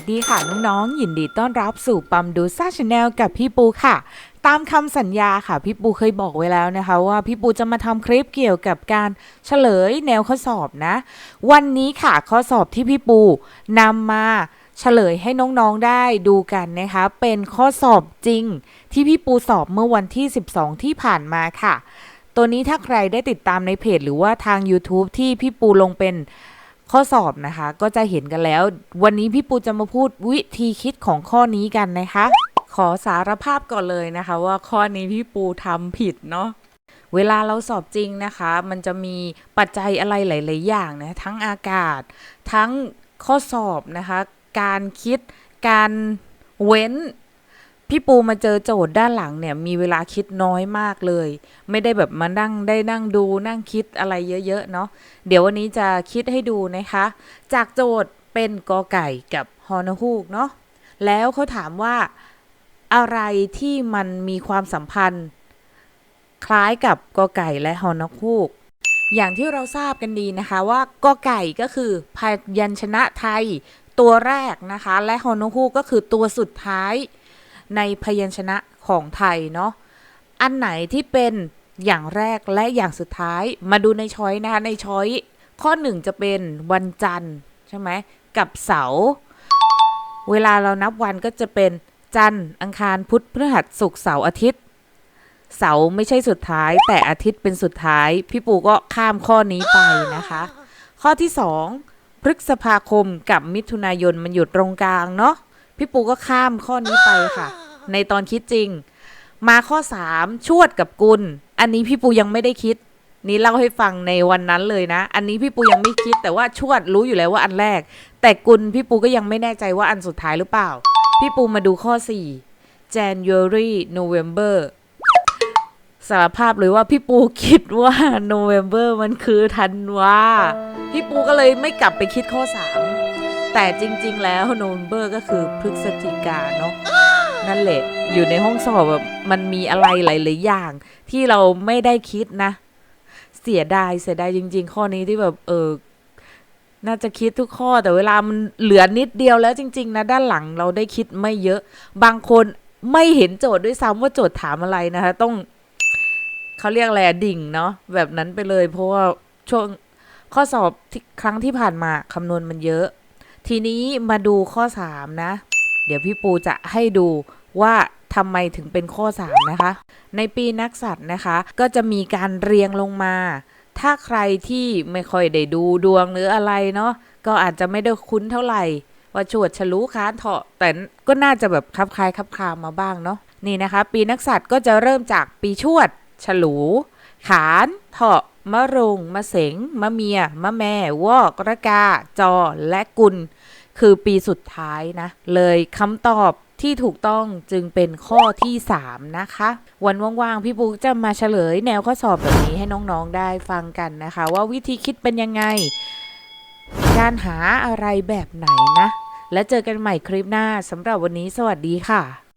สดีค่ะน้องๆยินดีต้อนรับสู่ปั๊มดูซ่าชาแนลกับพี่ปูค่ะ ตามคำสัญญาค่ะ พี่ปูเคยบอกไว้แล้วนะคะว่าพี่ปูจะมาทำคลิปเกี่ยวกับการเฉลยแนวข้อสอบนะ วันนี้ค่ะข้อสอบที่พี่ปูนำมาเฉลยให้น้องๆได้ดูกันนะคะ เป็นข้อสอบจริง ที่พี่ปูสอบเมื่อวันที่ 12 ที่ผ่านมาค่ะ ตัวนี้ถ้าใครได้ติดตามในเพจหรือว่าทาง YouTube ที่พี่ปูลงเป็น ข้อสอบนะคะ ก็จะเห็นกันแล้ว วันนี้พี่ปูจะมาพูดวิธีคิดของข้อนี้กันนะคะ ขอสารภาพก่อนเลยนะคะ ว่าข้อนี้พี่ปูทำผิดเนาะเวลาเราสอบจริงนะคะ มันจะมีปัจจัยอะไรหลาย ๆ อย่างนะทั้งอากาศ ทั้งข้อสอบนะคะ การคิดการเว้น พี่ปูมาเจอโจทย์ด้านหลังเนี่ยมีเวลาคิดน้อยมากเลย ไม่ได้แบบมานั่งได้นั่งดูนั่งคิดอะไรเยอะๆเนาะเดี๋ยววันนี้จะคิดให้ดูนะคะ จากโจทย์เป็นกอไก่กับฮอนฮูกเนาะแล้วเขาถามว่าอะไรที่มันมีความสัมพันธ์ คล้ายกับกอไก่และฮอนฮูกอย่างที่เราทราบกันดีนะคะว่ากอไก่ก็คือพยัญชนะไทยตัวแรกนะคะ และฮอนฮูกก็คือตัวสุดท้าย ในพยัญชนะของไทยเนาะอันไหนที่เป็นอย่างแรกและอย่างสุดท้ายมาดูในช้อยนะคะในช้อยข้อหนึ่งจะเป็นวันจันทร์ใช่ไหมกับเสาร์เวลาเรานับวันก็จะเป็นจันทร์อังคารพุธพฤหัสศุกร์เสาร์อาทิตย์ เสาร์ไม่ใช่สุดท้าย แต่อาทิตย์เป็นสุดท้าย พี่ปูก็ข้ามข้อนี้ไปนะคะ ข้อที่สองพฤษภาคมกับมิถุนายนมันอยู่ตรงกลางเนาะ พี่ปูก็ข้ามข้อนี้ไปค่ะ ในตอนคิดจริง มาข้อ3ชวดกับกุล อันนี้พี่ปูยังไม่ได้คิด นี่เล่าให้ฟังในวันนั้นเลยนะ อันนี้พี่ปูยังไม่คิด แต่ว่าชวดรู้อยู่แล้วว่าอันแรก แต่กุลพี่ปูก็ยังไม่แน่ใจว่าอันสุดท้ายหรือเปล่า พี่ปูมาดูข้อ4 January November สารภาพเลยว่าพี่ปูคิดว่า November มันคือธันวาพี่ปูก็เลยไม่กลับไปคิดข้อ3 แต่จริง ๆ แล้ว November ก็คือพฤศจิกาเนาะนั่นแหละอยู่ในห้องสอบแบบมันมีอะไรหลายๆอย่าง ที่เราไม่ได้คิดนะ เสียดายเสียดายจริง ๆ ข้อนี้ที่แบบเออน่าจะคิดทุกข้อแต่เวลามันเหลือนิดเดียวแล้วจริง ๆ นะ ด้านหลังเราได้คิดไม่เยอะ บางคนไม่เห็นโจทย์ด้วยซ้ำว่าโจทย์ถามอะไรนะคะ ต้องเขาเรียกอะไรดิ่งเนาะแบบนั้นไปเลย เพราะว่าช่วงข้อสอบที่ครั้งที่ผ่านมาคำนวณมันเยอะ ทีนี้มาดูข้อ 3 นะ เดี๋ยวพี่ปูจะให้ดูว่าทำไมถึงเป็นข้อ 3 นะคะ ในปีนักสัตว์นะคะ ก็จะมีการเรียงลงมา ถ้าใครที่ไม่ค่อยได้ดูดวงหรืออะไรเนาะก็อาจจะไม่ได้คุ้นเท่าไหร่ ว่าชวดฉลูค้านเถาะแต่ก็น่าจะแบบคลับคลายคลับคลามาบ้างเนาะนี่นะคะ ปีนักสัตว์ก็จะเริ่มจากปีชวด ฉลู ขานเถาะมะรุงมะเสงมะเมีย มะแม่วอกระกา จอและกุล คือปีสุดท้ายนะ เลยคำตอบที่ถูกต้องจึงเป็นข้อที่ 3 นะคะ วันว่างๆ พี่ปุ๊กจะมาเฉลยแนวข้อสอบแบบนี้ให้น้องๆได้ฟังกันนะคะ ว่าวิธีคิดเป็นยังไง การหาอะไรแบบไหนนะ และเจอกันใหม่คลิปหน้าสำหรับวันนี้สวัสดีค่ะ